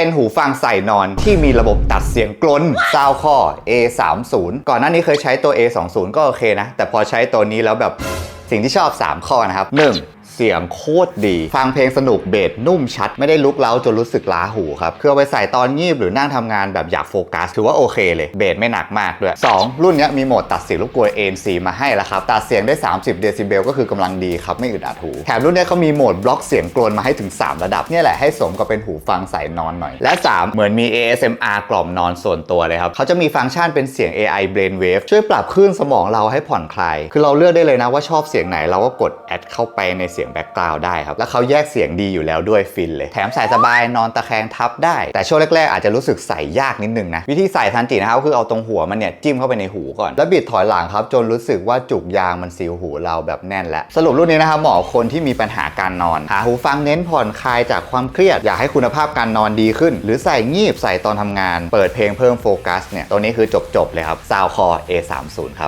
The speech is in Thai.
เป็นหูฟังใส่นอนที่มีระบบตัดเสียงกลนซาวคอ A30 ก่อนหน้านี้เคยใช้ตัว A20 ก็โอเคนะ แต่พอใช้ตัวนี้แล้วแบบสิ่งที่ชอบ 3 ข้อนะครับ 1. เสียงโคตรดี ฟังเพลงสนุกเบสนุ่มชัด ไม่ได้ลุกเล้าจนรู้สึกล้าหูครับคือเอาไปใส่ตอนงีบหรือนั่งทำงานแบบอยากโฟกัส ถือว่าโอเคเลยเบสไม่หนักมากด้วย 2. รุ่นนี้มีโหมดตัดเสียงรบกวน ANC มาให้แล้วครับตัดเสียงได้ 30 เดซิเบลก็คือกำลังดีครับไม่อึดอัดหูแถมรุ่นนี้เขามีโหมดบล็อกเสียงกลนมาให้ถึง 3 ระดับเนี่ยแหละให้สมกับเป็นหูฟังใส่นอนหน่อย และ 3 เหมือนมี ASMR กล่อมนอนส่วนตัวเลยครับเขาจะมีฟังก์ชันเป็นเสียง AI Brainwave ช่วยปรับคลื่นสมองเราให้ผ่อนคลายคือเราเลือกได้เลยนะว่าชอบเสียงไหนเราก็กดแอดเข้าไปในเสียงแบ็กกราวด์ได้ครับ แล้วเขาแยกเสียงดีอยู่แล้วด้วยฟินเลย แถมใส่สบายนอนตะแคงทับได้ แต่ช่วงแรกๆ อาจจะรู้สึกใส่ยากนิดนึงนะ วิธีใส่ทันจินะครับคือเอาตรงหัวมันเนี่ยจิ้มเข้าไปในหูก่อน แล้วบิดถอยหลังครับ จนรู้สึกว่าจุกยางมันซีลหูเราแบบแน่นแล้ว สรุปรุ่นนี้นะครับเหมาะคนที่มีปัญหาการนอน หาหูฟังเน้นผ่อนคลายจากความเครียด อยากให้คุณภาพการนอนดีขึ้น หรือใส่งีบใส่ตอนทำงาน เปิดเพลงเพิ่มโฟกัสเนี่ยตัวนี้คือจบๆเลยครับ Soundcore A30 ครับ